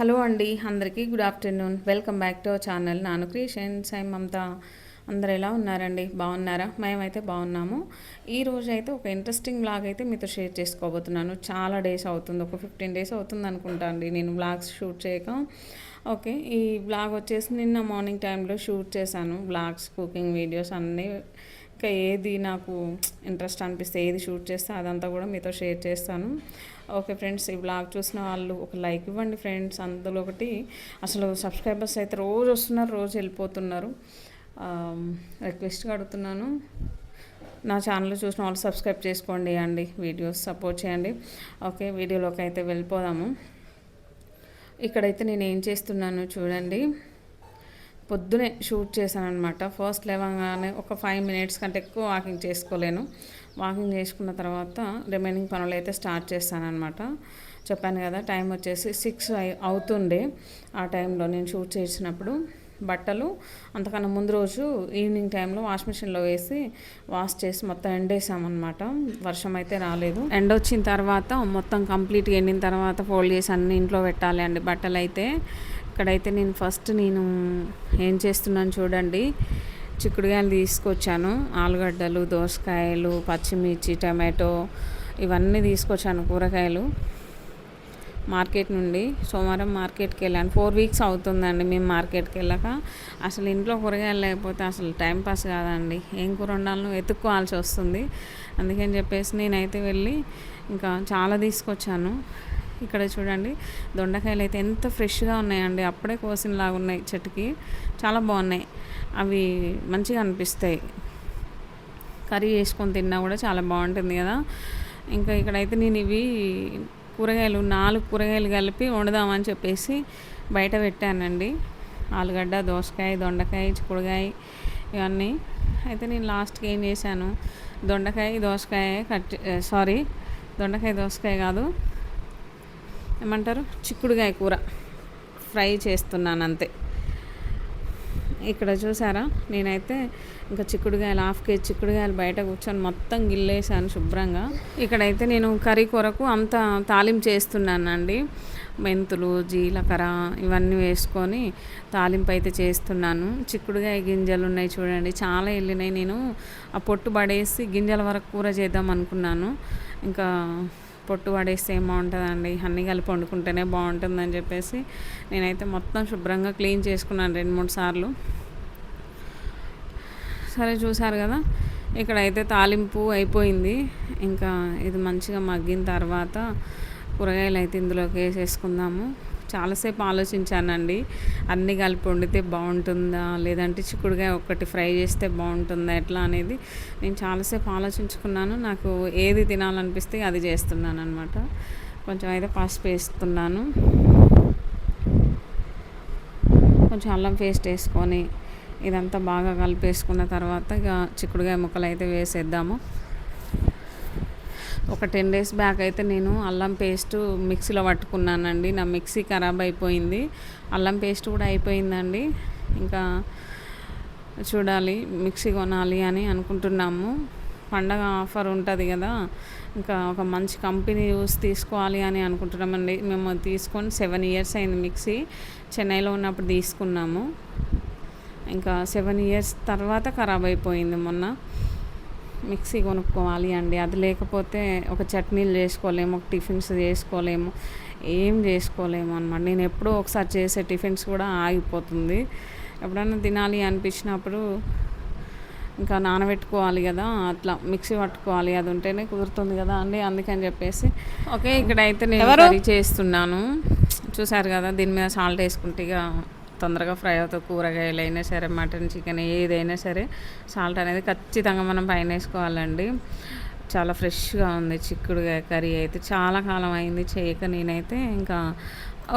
Hello అండి అందరికీ good afternoon. Welcome back to our channel Nanu creations. I Mamata. అందరు ఎలా ఉన్నారండి? బాగున్నారా? మేమైతే బాగున్నాము. ఈ రోజు అయితే ఒక ఇంట్రెస్టింగ్ బ్లాగ్ అయితే మీతో షేర్ చేసుకోబోతున్నాను. చాలా డేస్ అవుతుంది. ఒక ఫిఫ్టీన్ డేస్ అవుతుంది అనుకుంటా అండి నేను బ్లాగ్స్ షూట్ చేయక. ఓకే ఈ బ్లాగ్ వచ్చేసి నిన్న మార్నింగ్ టైంలో షూట్ చేశాను. బ్లాగ్స్ కుకింగ్ వీడియోస్ అన్నీ ఇంకా ఏది నాకు ఇంట్రెస్ట్ అనిపిస్తే ఏది షూట్ చేస్తే అదంతా కూడా మీతో షేర్ చేస్తాను. ఓకే ఫ్రెండ్స్ ఈ బ్లాగ్ చూసిన వాళ్ళు ఒక లైక్ ఇవ్వండి ఫ్రెండ్స్ అందులో ఒకటి అసలు సబ్స్క్రైబర్స్ అయితే రోజు వస్తున్నారు రోజు వెళ్ళిపోతున్నారు. రిక్వెస్ట్గా అడుగుతున్నాను నా ఛానల్ చూసిన వాళ్ళు సబ్స్క్రైబ్ చేసుకోండి అండి వీడియోస్ సపోర్ట్ చేయండి. ఓకే వీడియోలోకి అయితే వెళ్ళిపోదాము. ఇక్కడైతే నేను ఏం చేస్తున్నాను చూడండి. పొద్దునే షూట్ చేశాను అనమాట ఫస్ట్ లేవగానే ఒక ఫైవ్ మినిట్స్ కంటే ఎక్కువ వాకింగ్ చేసుకోలేను. వాకింగ్ చేసుకున్న తర్వాత రిమైనింగ్ పనులు అయితే స్టార్ట్ చేస్తాను అనమాట చెప్పాను కదా టైం వచ్చేసి సిక్స్ అవుతుండే ఆ టైంలో నేను షూట్ చేసినప్పుడు. బట్టలు అంతకన్నా ముందు రోజు ఈవినింగ్ టైంలో వాష్ మిషన్లో వేసి వాష్ చేసి మొత్తం ఎండేసామన్నమాట. వర్షం అయితే రాలేదు. ఎండ వచ్చిన తర్వాత మొత్తం కంప్లీట్గా ఎండిన తర్వాత ఫోల్డ్ చేసి అన్ని ఇంట్లో పెట్టాలి అండి బట్టలు అయితే ఇక్కడైతే నేను ఫస్ట్ నేను ఏం చేస్తున్నాను చూడండి. చిక్కుడుకాయలు తీసుకొచ్చాను. ఆలుగడ్డలు దోసకాయలు పచ్చిమిర్చి టమాటో ఇవన్నీ తీసుకొచ్చాను కూరగాయలు. మార్కెట్ నుండి సోమవారం మార్కెట్కి వెళ్ళాను. ఫోర్ వీక్స్ అవుతుందండి మేము మార్కెట్కి వెళ్ళాక. అసలు ఇంట్లో కూరగాయలు లేకపోతే అసలు టైంపాస్ కాదండి. ఏం కూర వండాలను వెతుక్కోవాల్సి వస్తుంది. అందుకని చెప్పేసి నేనైతే వెళ్ళి ఇంకా చాలా తీసుకొచ్చాను. ఇక్కడ చూడండి. దొండకాయలు అయితే ఎంత ఫ్రెష్గా ఉన్నాయండి. అప్పుడే కోసినలాగా ఉన్నాయి చెట్టుకి. చాలా బాగున్నాయి. అవి మంచిగా అనిపిస్తాయి. కర్రీ వేసుకొని తిన్నా కూడా చాలా బాగుంటుంది కదా. ఇంకా ఇక్కడైతే నేను ఇవి కూరగాయలు నాలుగు కూరగాయలు కలిపి వండుదామని చెప్పేసి బయట పెట్టానండి. ఆలుగడ్డ దోసకాయ దొండకాయ చిక్కుడుకాయ ఇవన్నీ. అయితే నేను లాస్ట్కి ఏం చేశాను? దొండకాయ దోసకాయ కట్ సారీ దొండకాయ దోసకాయ కాదు. ఏమంటారు? చిక్కుడుకాయ కూర. ఫ్రై చేస్తున్నాను అంతే ఇక్కడ చూసారా? నేనైతే ఇంకా చిక్కుడుకాయలు హాఫ్ కేజీ చిక్కుడుకాయలు బయట కూర్చొని మొత్తం గిల్లేసాను శుభ్రంగా. ఇక్కడైతే నేను కర్రీ కొరకు అంత తాలింపు చేస్తున్నానండి. మెంతులు జీలకర్ర ఇవన్నీ వేసుకొని తాలింపు అయితే చేస్తున్నాను. చిక్కుడుకాయ గింజలు ఉన్నాయి చూడండి చాలా వెళ్ళినాయి నేను ఆ పొట్టు పడేసి గింజల వరకు కూర చేద్దాం అనుకున్నాను. ఇంకా పొట్టు పడేస్తే ఏం బాగుంటుందండి? అన్నీ కలిపి వండుకుంటేనే బాగుంటుందని చెప్పేసి నేనైతే మొత్తం శుభ్రంగా క్లీన్ చేసుకున్నాను రెండు మూడు సార్లు. సరే చూసారు కదా? ఇక్కడైతే తాలింపు అయిపోయింది. ఇంకా ఇది మంచిగా మగ్గిన తర్వాత కూరగాయలు అయితే ఇందులోకి వేసేసుకుందాము. చాలాసేపు ఆలోచించానండి. అన్నీ కలిపి వండితే బాగుంటుందా? లేదంటే చిక్కుడుకాయ ఒక్కటి ఫ్రై చేస్తే బాగుంటుందా? ఎట్లా అనేది నేను చాలాసేపు ఆలోచించుకున్నాను. నాకు ఏది తినాలనిపిస్తే అది చేస్తున్నాను అనమాట కొంచెం అయితే పసుపు వేస్తున్నాను. కొంచెం అల్లం పేస్ట్ వేసుకొని ఇదంతా బాగా కలిపేసుకున్న తర్వాత ఇక చిక్కుడుకాయ ముక్కలు అయితే వేసేద్దాము. ఒక టెన్ డేస్ బ్యాక్ అయితే నేను అల్లం పేస్ట్ మిక్సీలో పట్టుకున్నానండి. నా మిక్సీ ఖరాబ్ అయిపోయింది. అల్లం పేస్ట్ కూడా అయిపోయిందండి. ఇంకా చూడాలి మిక్సీ కొనాలి అని అనుకుంటున్నాము. పండగ ఆఫర్ ఉంటుంది కదా ఇంకా ఒక మంచి కంపెనీ చూసి తీసుకోవాలి అని అనుకుంటున్నామండి. మేము తీసుకొని సెవెన్ ఇయర్స్ అయింది మిక్సీ చెన్నైలో ఉన్నప్పుడు తీసుకున్నాము. ఇంకా సెవెన్ ఇయర్స్ తర్వాత ఖరాబ్ అయిపోయింది మొన్న. మిక్సీ కొనుక్కోవాలి అండి. అది లేకపోతే ఒక చట్నీలు చేసుకోలేము ఒక టిఫిన్స్ చేసుకోలేము ఏం చేసుకోలేము అనమాట నేను ఎప్పుడో ఒకసారి చేసే టిఫిన్స్ కూడా ఆగిపోతుంది. ఎప్పుడైనా తినాలి అనిపించినప్పుడు ఇంకా నానబెట్టుకోవాలి కదా అట్లా మిక్సీ పట్టుకోవాలి అది ఉంటేనే కుదురుతుంది కదా అండి అందుకని చెప్పేసి. ఓకే ఇక్కడైతే నేను కర్రీ చేస్తున్నాను. చూసారు కదా దీని మీద సాల్ట్ వేసుకుంటే ఇక తొందరగా ఫ్రై అవుతాయి కూరగాయలు అయినా సరే మటన్ చికెన్ ఏదైనా సరే సాల్ట్ అనేది ఖచ్చితంగా మనం పైన వేసుకోవాలండి. చాలా ఫ్రెష్గా ఉంది చిక్కుడుగాయ కర్రీ అయితే. చాలా కాలం అయింది చేయక నేనైతే ఇంకా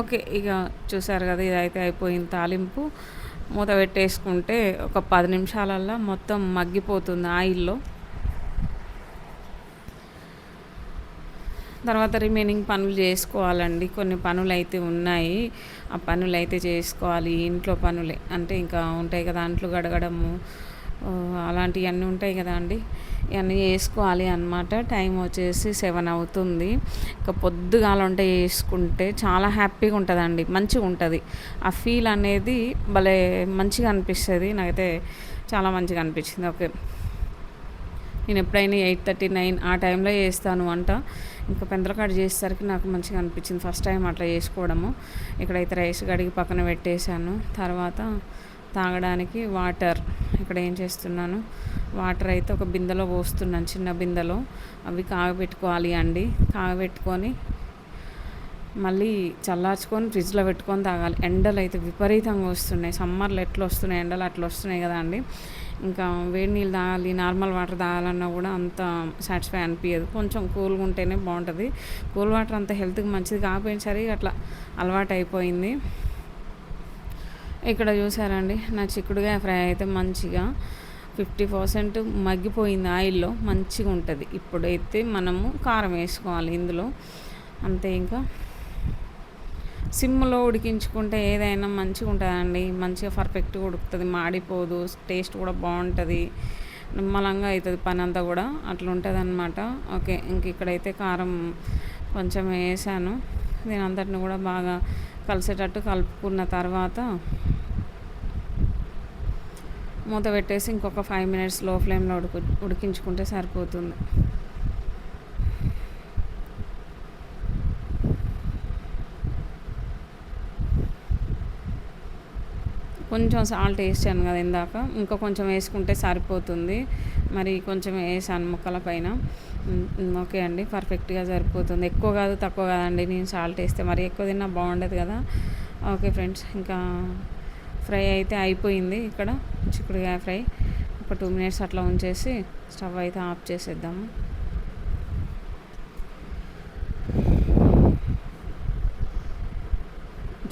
ఓకే ఇక చూసారు కదా ఇదైతే అయిపోయింది తాలింపు. మూత పెట్టేసుకుంటే ఒక పది నిమిషాలల్లో మొత్తం మగ్గిపోతుంది ఆయిల్లో. తర్వాత రిమైనింగ్ పనులు చేసుకోవాలండి. కొన్ని పనులు అయితే ఉన్నాయి. ఆ పనులు అయితే చేసుకోవాలి. ఇంట్లో పనులే అంటే ఇంకా ఉంటాయి కదా అంట్లు గడగడము అలాంటివన్నీ ఉంటాయి కదా అండి. ఇవన్నీ వేసుకోవాలి అనమాట టైం వచ్చేసి సెవెన్ అవుతుంది. ఇంకా పొద్దుగాల ఉంటే వేసుకుంటే చాలా హ్యాపీగా ఉంటుందండి. మంచిగా ఉంటుంది. ఆ ఫీల్ అనేది భలే మంచిగా అనిపిస్తుంది. నాకైతే చాలా మంచిగా అనిపించింది. ఓకే. నేను ఎప్పుడైనా ఎయిట్ థర్టీ నైన్ ఆ టైంలో చేస్తాను వంట ఇంకా పెందలకాడు చేసేసరికి నాకు మంచిగా అనిపించింది ఫస్ట్ టైం అట్లా చేసుకోవడము. ఇక్కడైతే రైస్ కడిగి పక్కన పెట్టేశాను. తర్వాత తాగడానికి వాటర్ ఇక్కడ ఏం చేస్తున్నాను వాటర్ అయితే ఒక బిందెలో పోస్తున్నాను చిన్న బిందెలో. అవి కాగబెట్టుకోవాలి అండి. కాగబెట్టుకొని మళ్ళీ చల్లార్చుకొని ఫ్రిడ్జ్లో పెట్టుకొని తాగాలి. ఎండలు అయితే విపరీతంగా వస్తున్నాయి. సమ్మర్లో ఎట్లా వస్తున్నాయి? ఎండలు అట్లా వస్తున్నాయి కదా అండి. ఇంకా వేడి నీళ్ళు తాగాలి నార్మల్ వాటర్ తాగాలన్నా కూడా అంత సాటిస్ఫై అనిపించదు కొంచెం కూల్గా ఉంటేనే బాగుంటుంది. కూల్ వాటర్ అంత హెల్త్కి మంచిది కాకపోయినా సరే అట్లా అలవాటు అయిపోయింది ఇక్కడ చూసారండి నా చిక్కుడుగా ఫ్రై అయితే మంచిగా ఫిఫ్టీ పర్సెంట్ మగ్గిపోయింది ఆయిల్లో మంచిగా ఉంటుంది ఇప్పుడైతే మనము కారం వేసుకోవాలి ఇందులో. అంతే ఇంకా. సిమ్లో ఉడికించుకుంటే ఏదైనా మంచిగా ఉంటుందండి. మంచిగా పర్ఫెక్ట్గా ఉడుకుతుంది. మాడిపోదు. టేస్ట్ కూడా బాగుంటుంది. నిమ్మలంగా అవుతుంది పని అంతా కూడా. అట్లా ఉంటుంది అనమాట ఓకే ఇంక ఇక్కడైతే కారం కొంచెం వేసాను. దీని అంతటిని కూడా బాగా కలిసేటట్టు కలుపుకున్న తర్వాత మూత పెట్టేసి ఇంకొక ఫైవ్ మినిట్స్లో ఫ్లేమ్లో ఉడుకు ఉడికించుకుంటే సరిపోతుంది. కొంచెం సాల్ట్ వేసాను కదా ఇందాక. ఇంకా కొంచెం వేసుకుంటే సరిపోతుంది. మరి కొంచెం వేసాను ముక్కల పైన. ఓకే అండి. పర్ఫెక్ట్గా సరిపోతుంది. ఎక్కువ కాదు తక్కువ కాదండి. నేను సాల్ట్ వేస్తే మరి ఎక్కువ తిన్నా బాగుండదు కదా. ఓకే ఫ్రెండ్స్ ఇంకా ఫ్రై అయితే అయిపోయింది ఇక్కడ. చిక్కుడుకాయ ఫ్రై. ఒక టూ మినిట్స్ అట్లా ఉంచేసి స్టవ్ అయితే ఆఫ్ చేసేద్దాము.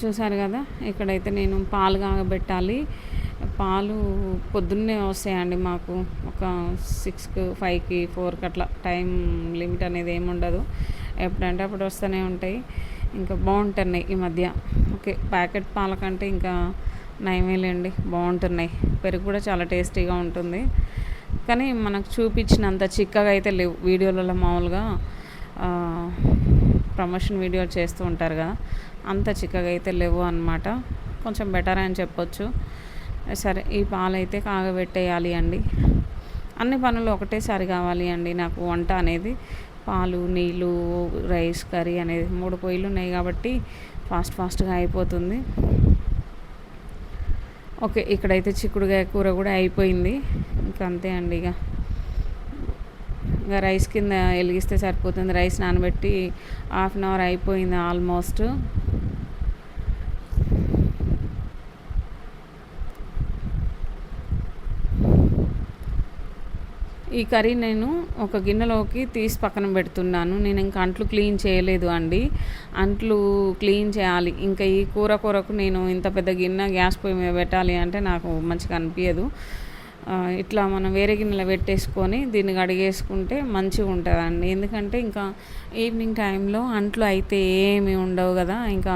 చూసారు కదా ఇక్కడైతే నేను పాలు కాగబెట్టాలి. పాలు పొద్దున్నే వస్తాయండి మాకు. ఒక సిక్స్కి ఫైవ్కి ఫోర్కి అట్లా టైం లిమిట్ అనేది ఏమి ఉండదు. ఎప్పుడంటే అప్పుడు వస్తూనే ఉంటాయి. ఇంకా బాగుంటున్నాయి ఈ మధ్య. ఓకే ప్యాకెట్ పాల కంటే ఇంకా నయమేలేండి బాగుంటున్నాయి. పెరుగు కూడా చాలా టేస్టీగా ఉంటుంది. కానీ మనకు చూపించినంత చిక్కగా అయితే లేవు. వీడియోలలో మామూలుగా ప్రమోషన్ వీడియో చేస్తూ ఉంటారు కదా అంత చిక్కగా అయితే లేవు అనమాట కొంచెం బెటర్ అని చెప్పొచ్చు. సరే ఈ పాలు అయితే కాగబెట్టేయాలి అండి. అన్ని పనులు ఒకటేసారి కావాలి అండి నాకు వంట అనేది. పాలు నీళ్ళు రైస్ కర్రీ అనేది మూడు పొయ్యిలు ఉన్నాయి కాబట్టి ఫాస్ట్ ఫాస్ట్గా అయిపోతుంది. ఓకే ఇక్కడైతే చిక్కుడుగాయ కూర కూడా అయిపోయింది. ఇంకా అంతే అండి ఇక. ఇంకా రైస్ కింద వెలిగిస్తే సరిపోతుంది. రైస్ నానబెట్టి హాఫ్ అన్ అవర్ అయిపోయింది ఆల్మోస్ట్. ఈ కర్రీ నేను ఒక గిన్నెలోకి తీసి పక్కన పెడుతున్నాను. నేను ఇంకా అంట్లు క్లీన్ చేయలేదు అండి. అంట్లు క్లీన్ చేయాలి. ఇంకా ఈ కూర కూరకు నేను ఇంత పెద్ద గిన్నె గ్యాస్ పొయ్యి మీద పెట్టాలి అంటే నాకు మంచిగా అనిపించదు ఇట్లా మనం వేరే గిన్నెలో పెట్టేసుకొని దీన్ని కడిగేసుకుంటే మంచిగా ఉంటుందండి. ఎందుకంటే ఇంకా ఈవినింగ్ టైంలో అంట్లు అయితే ఏమి ఉండవు కదా. ఇంకా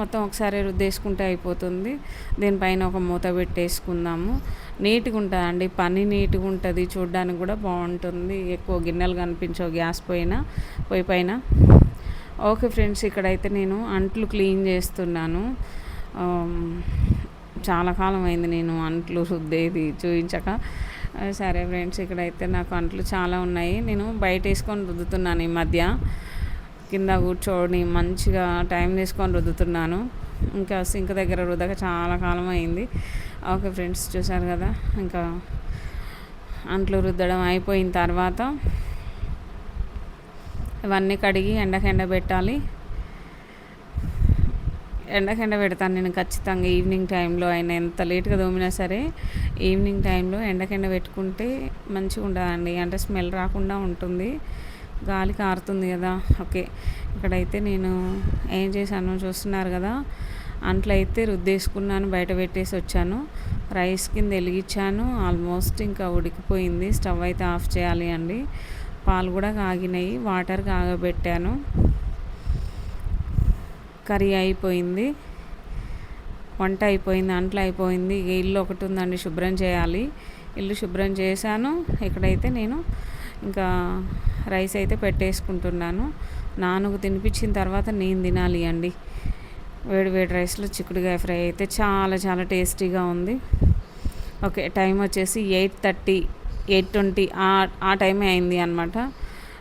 మొత్తం ఒకసారి రుద్దేసుకుంటే అయిపోతుంది. దీనిపైన ఒక మూత పెట్టేసుకుందాము. నీట్గా ఉంటుందండి పని నీట్గా ఉంటుంది చూడడానికి కూడా బాగుంటుంది ఎక్కువ గిన్నెలు కనిపించవు గ్యాస్ పోయిన పొయ్యి పైన. ఓకే ఫ్రెండ్స్ ఇక్కడైతే నేను అంట్లు క్లీన్ చేస్తున్నాను. చాలా కాలం అయింది నేను అంట్లు రుద్దేది చూపించక సరే ఫ్రెండ్స్ ఇక్కడైతే నాకు అంట్లు చాలా ఉన్నాయి. నేను బయట వేసుకొని రుద్దుతున్నాను ఈ మధ్య. కింద కూర్చోని మంచిగా టైం తీసుకొని రుద్దుతున్నాను. ఇంకా సింక్ దగ్గర రుద్దక చాలా కాలం అయింది. ఓకే ఫ్రెండ్స్ చూసారు కదా? ఇంకా అంట్లు రుద్దడం అయిపోయిన తర్వాత ఇవన్నీ కడిగి ఎండకెండ పెట్టాలి. ఎండకెండ పెడతాను నేను ఖచ్చితంగా ఈవినింగ్ టైంలో. అయినా ఎంత లేట్గా దోమినా సరే ఈవినింగ్ టైంలో ఎండకెండ పెట్టుకుంటే మంచిగా ఉండదండి. అంటే స్మెల్ రాకుండా ఉంటుంది. గాలి కారుతుంది కదా? ఓకే. ఇక్కడైతే నేను ఏం చేశాను చూస్తున్నారు కదా? అంట్లో అయితే రుద్దేసుకున్నాను బయట పెట్టేసి వచ్చాను. రైస్ కింద వెలిగించాను. ఆల్మోస్ట్ ఇంకా ఉడికిపోయింది. స్టవ్ అయితే ఆఫ్ చేయాలి అండి. పాలు కూడా కాగినాయి. వాటర్ కాగబెట్టాను. కర్రీ అయిపోయింది. వంట అయిపోయింది అంట్లు అయిపోయింది. ఇక ఇల్లు ఒకటి ఉందండి శుభ్రం చేయాలి. ఇల్లు శుభ్రం చేశాను. ఇక్కడైతే నేను ఇంకా రైస్ అయితే పెట్టేసుకుంటున్నాను. నాన్నకు తినిపించిన తర్వాత నేను తినాలి అండి. వేడి వేడి రైస్లో చిక్కుడుకాయ ఫ్రై అయితే చాలా చాలా టేస్టీగా ఉంది. ఓకే టైం వచ్చేసి ఎయిట్ థర్టీ ఎయిట్ ట్వంటీ ఆ టైమే అయింది అనమాట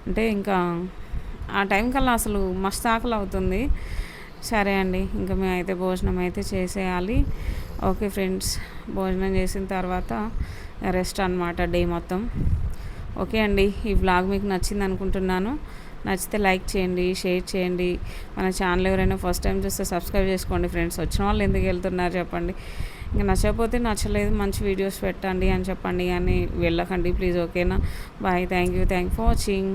అంటే ఇంకా ఆ టైం కల్లా అసలు మస్తు ఆకలి అవుతుంది. సరే అండి ఇంకా మేమైతే భోజనం అయితే చేసేయాలి. ఓకే ఫ్రెండ్స్ భోజనం చేసిన తర్వాత రెస్ట్ అనమాట డే మొత్తం. ఓకే అండి ఈ బ్లాగ్ మీకు నచ్చింది అనుకుంటున్నాను. నచ్చితే లైక్ చేయండి షేర్ చేయండి. మన ఛానల్ ఎవరైనా ఫస్ట్ టైం చూస్తే సబ్స్క్రైబ్ చేసుకోండి ఫ్రెండ్స్. వచ్చిన వాళ్ళు ఎందుకు వెళ్తున్నారు చెప్పండి. ఇంకా నచ్చకపోతే నచ్చలేదు మంచి వీడియోస్ పెట్టండి అని చెప్పండి. కానీ వెళ్ళకండి ప్లీజ్ ఓకేనా? Bye thank you thank for watching.